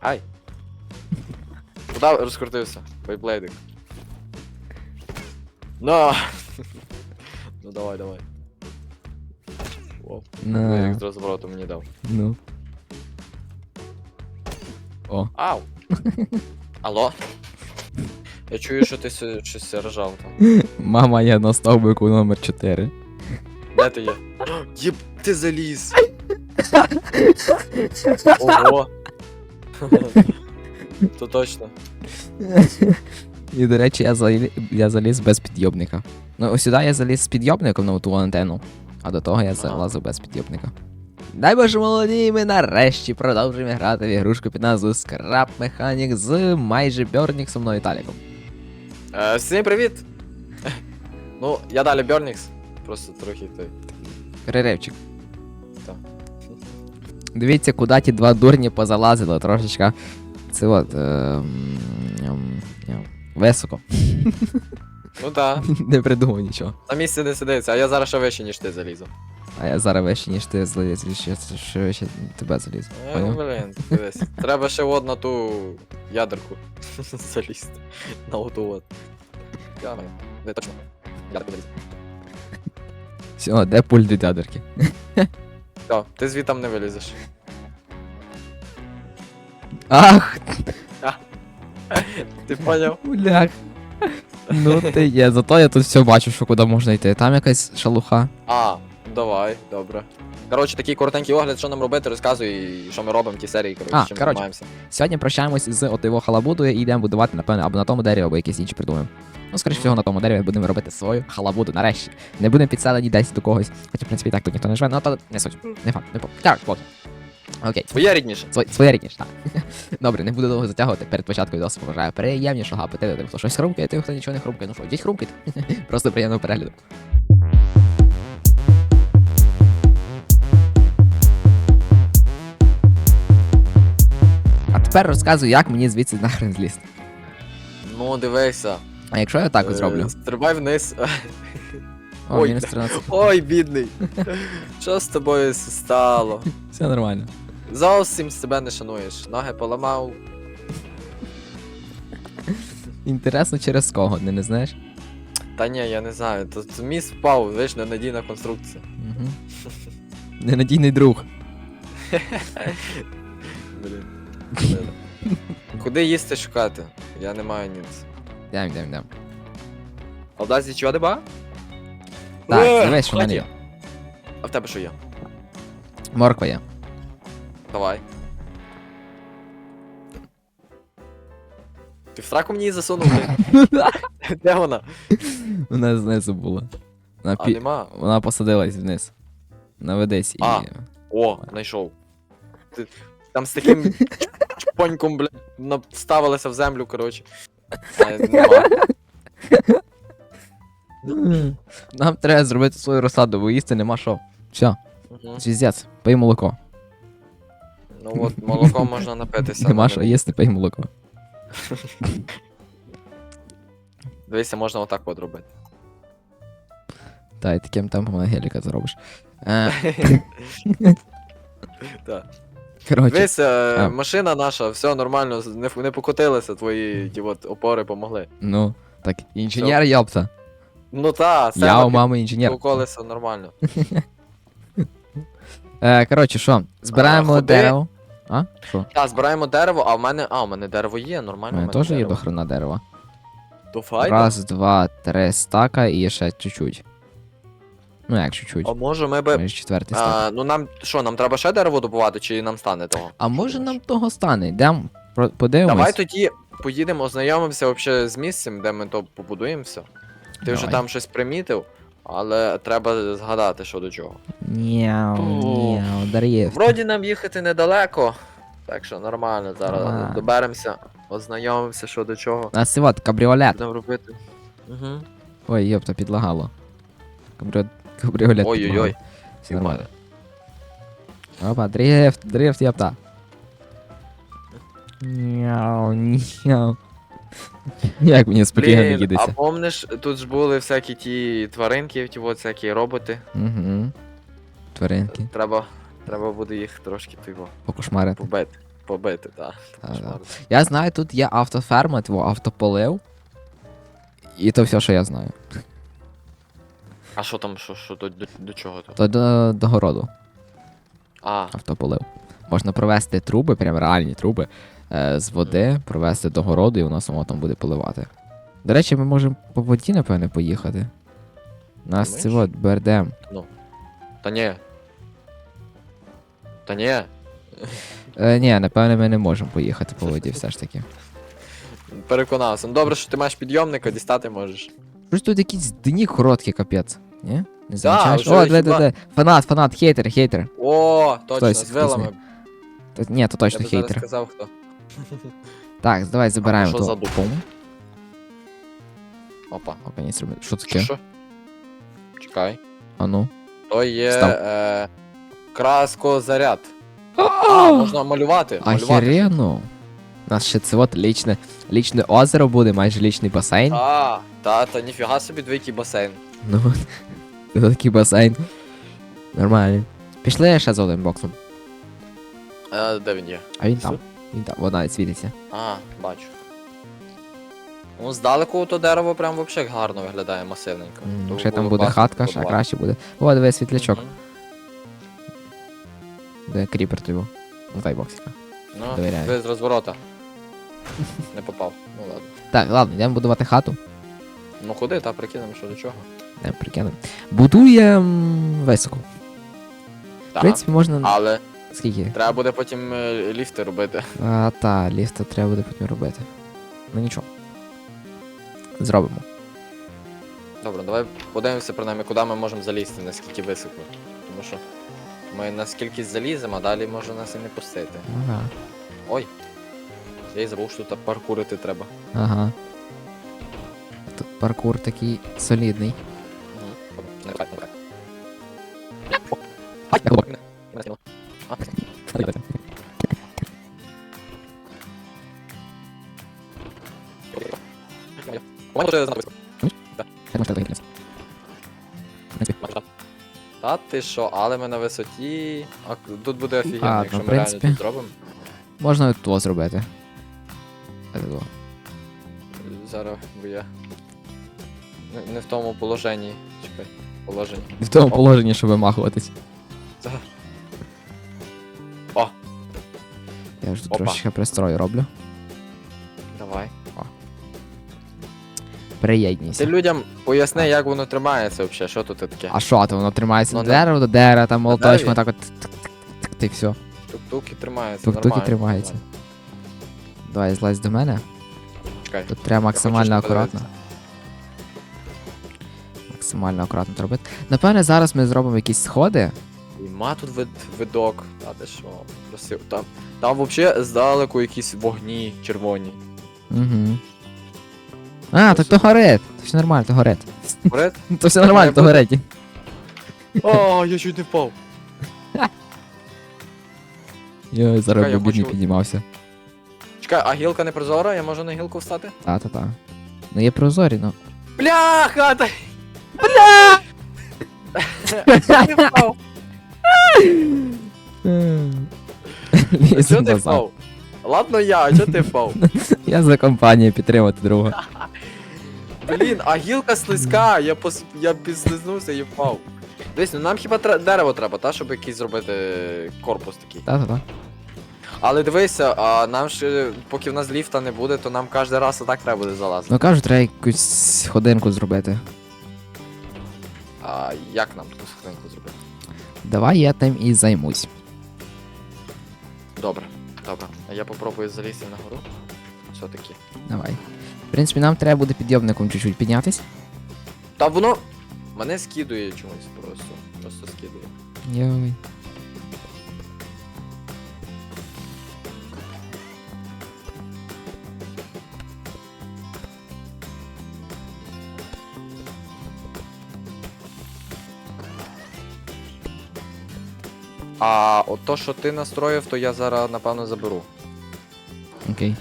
Ай. Куда розкрутився? Бейблейдик. На! Ну давай, давай. Оп. Ну, як з розвороту мені дав. ну. О, Ау! Алло? Я чую, що ти сьо- щось ржав там. мама є на стовбику номер 4. Де ти є? Єб, ти заліз! Ого! То точно. І, до речі, я, заліз, я заліз без підйобника. Ну, ось сюди я заліз з підйобником на ту антенну, а до того я залазив без підйобника. Дай Боже молоді, ми нарешті продовжуємо грати в ігрушку під назвою Scrap Mechanic з майже Бьорніксом ну Віталіком. Е, всім привіт! Ну, я далі Бьорнікс. Просто трохи той. Переривчик. Дивіться, куди ті два дурні позалазили трошечка. Це от. Е, високо. Ну так, Не придумав нічого. на місці не сидиться, а я зараз ще вище, ніж ти залізу. А я зараз вище, ніж ти заліз, ще, ще вище тебе заліз. Е, Поняв? блін, дивись. Треба ще от на ту ядерку залізти. На оту от. Я. Не точно. Ядерку заліз. Все, де пульт від ядерки? Все, ти звітом не вилізеш. Ах, Ти поняв? блях. Ну ти є, зато я тут все бачу, що куди можна йти. Там якась шалуха. А, давай, добре. Коротше, такий коротенький огляд, що нам робити, розказуй, і що ми робимо в тій серії, коротше, А, чим коротше. займаємося. Сьогодні прощаємось з отиво халабудою і йдемо будувати, напевно, або на тому дереві, або якісь інші придумаємо. Ну, скоріше всього, на тому дереві будемо робити свою халабуду нарешті. Не будемо підселені десь до когось. Хоча, в принципі, і так тут ніхто не живе, ну то не суть. Не факт, не по. Так, от. Окей. Твоє рідніше. Своє, своє рідніше, так. Добре, не буду довго затягувати. Перед початкою досить побажаю приємнішого апетиту. Тим, хто щось хрумкає, тим, хто нічого не хрумкає. Ну що, йдіть хрумкайте. Просто приємного перегляду. Тепер розказую, як мені звідси нахрен злізти. Ну, дивися. А якщо я так Е, от зроблю? Стрибай вниз. О, ой. мінус 13. Ой, бідний. Що з тобою стало? Все нормально. Зовсім себе не шануєш. Ноги поламав. Інтересно, через кого, не, не знаєш? Та ні, я не знаю. Тут міст впав, видиш, ненадійна конструкція. Угу. Ненадійний друг. Куди їсти шукати? Я не маю ніц. Йдем, йдем, йдем. Алдазі чого деба? Так, дивись, що в мене є. А в тебе що є? Морква є. Давай. Ти в сраку мені її засунув, блін? Де вона? Вона знизу була. Вона, А пі... нема. Вона посадилась вниз. Наведись і. А. О, знайшов. Ти там з таким чпоньком, блядь, наставилася в землю, коротше. Нема. Нам треба зробити свою розсаду, бо їсти нема що. Все, Мгм. звіздець, пий молоко. Ну от, молоком можна напитися. Нема що їсти, пий молоко. Дивися, можна отак от робити. Та, і таким темпом на геліка зробиш. Е, Так. Коротше, Дивися, А. машина наша, все нормально, не, ф- не покотилися твої ті от, опори помогли. ну, так, інженер йопта. Ну та, Я у мами інженер. колеса нормально. Е, коротше, що, збираємо ходи. дерево. А? Що? Так, збираємо дерево, а в мене. А, у мене дерево є, У нормально. в мене теж є дерево. до хрена дерева. То файно. Раз, два, три стака і ще чуть-чуть. Ну як чуть-чуть. А може ми би. Майже четвертий. А, ну нам що, нам треба ще дерево добувати, чи нам стане того? А може нам того стане? Йдемо, про- подивимось. Давай тоді поїдемо, ознайомимося вообще з місцем, де ми то побудуємо все. Ти вже Давай. там щось примітив, але треба згадати, що до чого. О. няу, Дар'єв. Вроді нам їхати недалеко, так що нормально, зараз Ага. доберемося, ознайомимося, що до чого. Нас це кабріолет. Будемо робити. Угу. Ой, йопта, підлагало. Кабріолет Ой-ой-ой. Все нормально. Опа, дрифт, дрифт, йопта. Няу, няу. Як мені спокійно не Блін, а їдеться. помниш, тут ж були всякі ті тваринки, ті от всякі роботи. Угу. Тваринки. Треба, треба буде їх трошки типу, Покошмарити. побити. побити, так. Та-да. Я знаю, тут є автоферма, тво автополив. І то все, що я знаю. А що там, що, що до, до, до чого то? То до, до городу А, автополив. Можна провести труби, прям реальні труби, е, з води, провести до городу, і воно само там буде поливати. До речі, ми можемо по воді, напевне, поїхати. У нас це от БРДМ. та ні. Та ні. Е, ні, напевне, ми не можемо поїхати по воді все ж таки. Переконався. Ну добре, що ти маєш підйомника, дістати можеш. Щось тут якісь дні короткі, капець. Ні? Не замічаєш? вже О, де, де, хіба- де. Фанат, фанат, хейтер, хейтер. О, точно, Хтось, з хтось вилами. То, ні, то точно Я би зараз хейтер. сказав хто. Так, давай забираємо що то. за дупа? Пум. Опа. О, каністр. Що Що? таке? що? Чекай. А ну. То є Став. е, краскозаряд. А, можна малювати. малювати. Ахерено. У нас ще це от лічне, лічне озеро буде, майже лічний басейн. А, та, та ніфіга собі двійкий басейн. Ну, це такий басейн. Нормально. Пішли ще за одним боксом. Е, де він є? А він там. Він там, вона світиться. А, бачу. Ну, здалеку то дерево прям вообще гарно виглядає масивненько. М, То Ще там буде класно хатка, ще краще буде. О, диви, світлячок. Мгм. Де кріпер той був. Ну дай боксика. Ну, Довіряю. ти з розворота. Не попав. Ну ладно. Так, ладно, йдемо будувати хату. Ну ходи, та прикинемо, що до чого. Не прикинемо. Будуємо високо. В Так. принципі, можна. Але Скільки? треба буде потім е, ліфти робити. А, та, ліфта треба буде потім робити. Ну нічого. Зробимо. Добре, давай подивимося принаймні, куди ми можемо залізти, наскільки високо. Тому що ми наскільки заліземо, а далі може нас і не пустити. Ага. Ой. Я й забув, що тут паркурити треба. Ага. Тут паркур такий солідний. Та ти що, але ми на висоті. А тут буде офігенно, якщо ми реально тут зробимо. Можна то зробити. Зараз, бо я. Не, не в тому положенні. Чекай, положенні. В тому О. положенні, щоб вимахуватись. Та. О, Я ж тут Опа. трошечки пристрою роблю. давай. Приєднійся. Ти людям поясни, як воно тримається взагалі, що тут таке. А що, то воно тримається Ну, до на- дерева до дерева, там молоточком дереві? так от тик-тик-тик, ти все. Тук-тук і тримається. Тук-тук і нормально. тримається. Давай, злазь до мене. Чекай. Тут треба максимально акуратно. Максимально акуратно робити. Напевне, зараз ми зробимо якісь сходи. Ма тут вид, видок. Та ти що, красиво. Там, там взагалі здалеку якісь вогні червоні. Угу. А, так то горить. То все нормально, то горить. Вперед? То все нормально, то горить. О, я чуть не впав. Йой, зараз бідний піднімався. Чекай, а гілка не прозора, я можу на гілку встати? Та-та-та. Ну є прозорі, ну. Бля! Я не впав. Лізь Чого ти назад. впав? Ладно я, а чого ти впав? Я за компанію підтримати друга. Блін, а гілка слизька, я пос... я підслизнувся і впав. Дивись, ну нам хіба тре- дерево треба, та, щоб якийсь зробити корпус такий. Та-та-та. Але дивися, а нам ще, поки в нас ліфта не буде, то нам кожен раз отак треба буде залазити. Ну кажу, треба якусь ходинку зробити. А як нам таку сходинку зробити? Давай я тим і займусь. Добре, добре. А я попробую залізти на гору. Все-таки. Давай. В принципі, нам треба буде підйомником чуть-чуть піднятись. Та воно мене скидує чомусь просто. Просто скидує. Йой. А от то, що ти настроїв, то я зараз напевно заберу. Окей.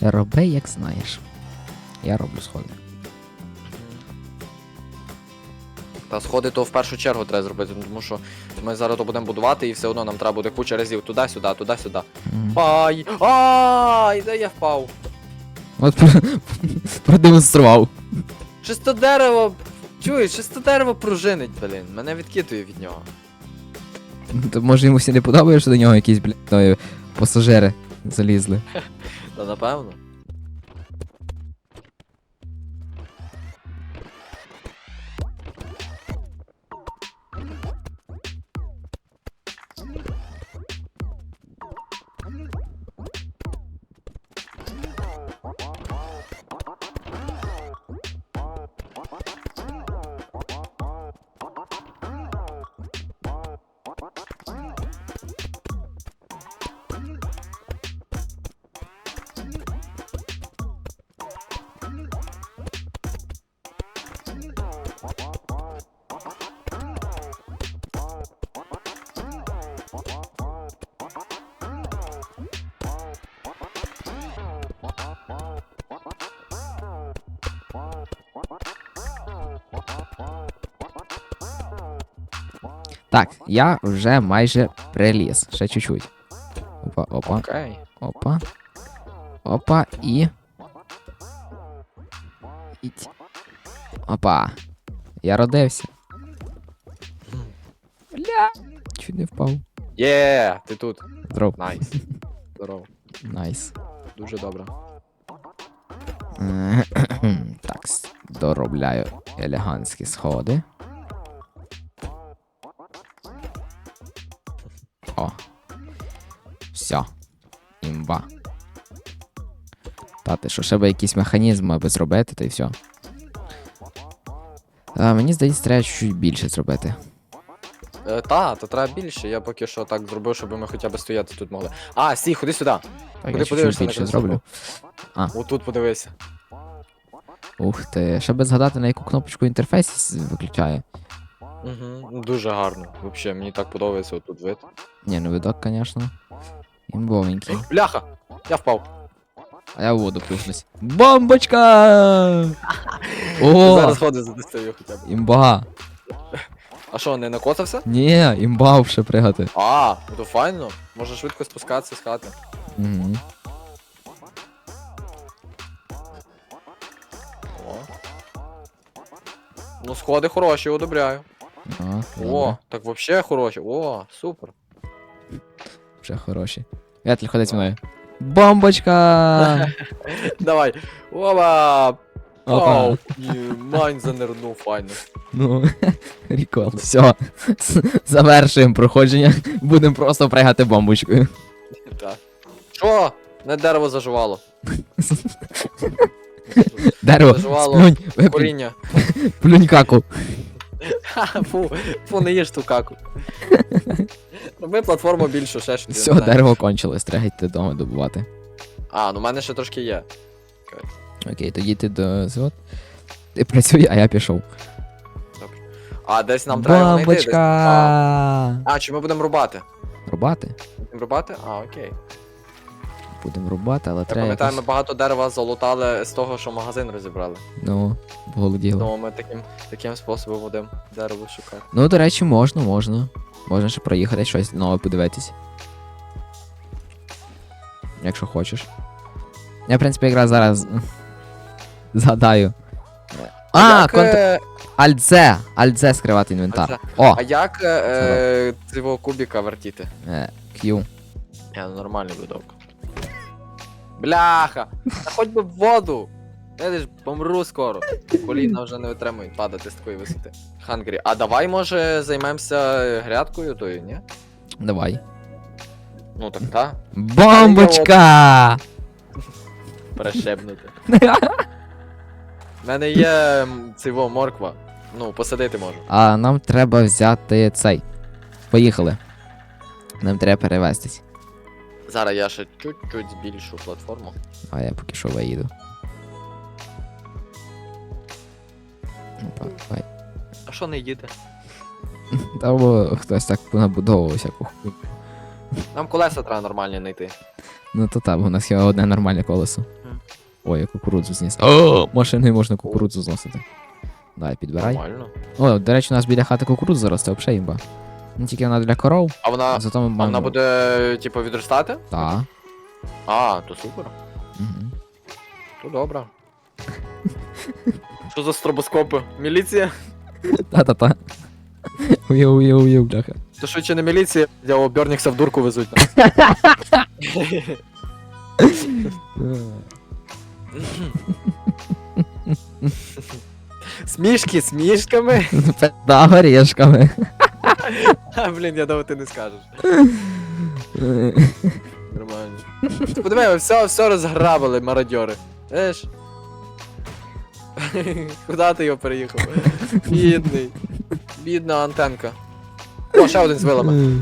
Роби, як знаєш. Я роблю сходи. Та сходи то в першу чергу треба зробити, тому що ми зараз то будемо будувати і все одно нам треба буде куча разів туди-сюди, туди-сюди. Мгм. Ай! Ай! Де я впав? От продемонстрував. Чисто дерево. Чуєш, чисто дерево пружинить, блін. Мене відкидує від нього. То може йому всі не подобає, що до нього якісь, блядь, пасажири залізли. Та напевно. Так, я вже майже приліз. Ще чуть-чуть. Опа, опа, Окей. опа. Опа і. Іть. Опа. Я родився. Бля. Чуть не впав. Є, ти тут. Здоров. Найс. Здорово. Найс. Дуже добре. Е, Так, доробляю елегантські сходи. Все. Імба. Та ти що, ще би якийсь механізм аби зробити, та й все. А, мені здається, треба чуть більше зробити. Е, та, то треба більше. Я поки що так зробив, щоб ми хоча б стояти тут могли. А, стій, ходи сюди. Так, Куди я чуть подивишся, більше на зроблю. Отут подивися. Ух ти, ще би згадати, на яку кнопочку інтерфейс с- виключає. Угу. Дуже гарно. Взагалі, мені так подобається отут вид. Ні, ну видок, звісно. Імбовенький. Бляха! Я впав. А я в воду плюснусь. Бомбочка! О! Зараз ходи задостаю хоча б. Імба! А що, не накоцався? Ні, імба ще пригати. А, ну то файно. Може швидко спускатися з хати. Угу. О. Ну, сходи хороші, одобряю. О, О, так вообще хороші. О, супер. Вже хороші. Вятель, ходи зі мною. Бомбочка! Давай. Опа! Опа. Пау! Майн занирнув файно. Ну, рекол. Все. Завершуємо проходження. Будемо просто пригати бомбочкою. Так. Що? Не дерево заживало. Дерево, Заживало. сплюнь, виплюнь, Коріння. плюнь каку. Ха, фу, фу, не їж ту каку. Роби платформу більшу, ще щось. Все, не знаю. дерево кончилось, треба йти дома добувати. А, ну в мене ще трошки є. Окей, тоді ти до звод. Ти працюй, а я пішов. А десь нам треба знайти. десь-! А, а, чи ми будемо рубати? Рубати? Будемо рубати? А, окей. Будемо рубати, але Я треба. пам'ятаю, ми багато дерева залутали з того, що магазин розібрали. Ну, голоділо. Тому ми таким, таким способом будемо дерево шукати. Ну, до речі, можна, можна. Можна ще проїхати щось нове подивитись. Якщо хочеш. Я, в принципі, якраз зараз згадаю. А, як, контр... е, Альдзе! Альдзе скривати інвентар. Альдзе. О! а як е, цього кубіка вертіти? Е, Q. Я нормальний видовка. Бляха! Та хоч би в воду! Я ж помру скоро. Коліна вже не витримують падати з такої висоти. Хангрі. А давай, може, займемося грядкою тою, ні? Давай. Ну так та, Бомбочка! перешебнути. У мене є цього морква. Ну, посадити можу. А нам треба взяти цей. Поїхали. Нам треба перевестись. Зараз я ще чуть-чуть збільшу платформу. А я поки що виїду. Опа, давай. А що не їде? Та бо хтось так понабудовував всяку хуйню. Нам колеса треба нормальні знайти. Ну то так, бо у нас є одне нормальне колесо. Мгм. Ой, я кукурудзу зніс. О, машиною можна кукурудзу зносити. Давай, підбирай. Нормально. О, до речі, у нас біля хати кукурудза росте, взагалі імба. Ну тільки вона для коров, А вона. зато ми А маємо. вона буде, типу, відростати? Так. А, то супер. Угу. То добре. Що за стробоскопи? Міліція? Та-та-та. Уйо, уйо, уйо, бляха. То швидше не міліція, я Бернікса в дурку везуть. Смішки смішками. Пизда горішками. Блін, я думав, ти не скажеш. Нормально. Ти подиви, все, все розграбили, мародьори. Знаєш? Куда ти його переїхав? Бідний. Бідна антенка. О, ще один з вилами.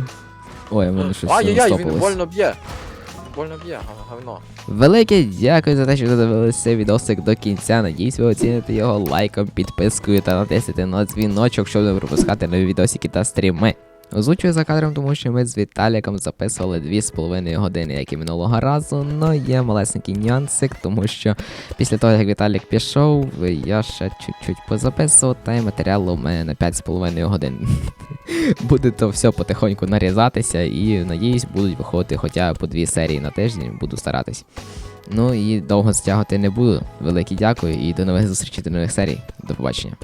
Ой, в мене щось Ай-яй-яй, він стопилось. больно б'є. Больно б'є, га- говно. Велике дякую за те, що додивилися цей відосик до кінця. Надіюсь, ви оціните його лайком, підпискою та натиснете на дзвіночок, щоб не пропускати нові відосики та стріми. Озвучую за кадром, тому що ми з Віталіком записували 2,5 години, як і минулого разу. Но є малесенький нюансик, тому що після того, як Віталік пішов, я ще чуть-чуть позаписував, та й матеріалу у мене на 5,5 годин. Буде то все потихоньку нарізатися і надіюсь, будуть виходити хоча б по дві серії на тиждень, буду старатись. Ну і довго стягувати не буду. Велике дякую і до нових зустрічей, до нових серій. До побачення.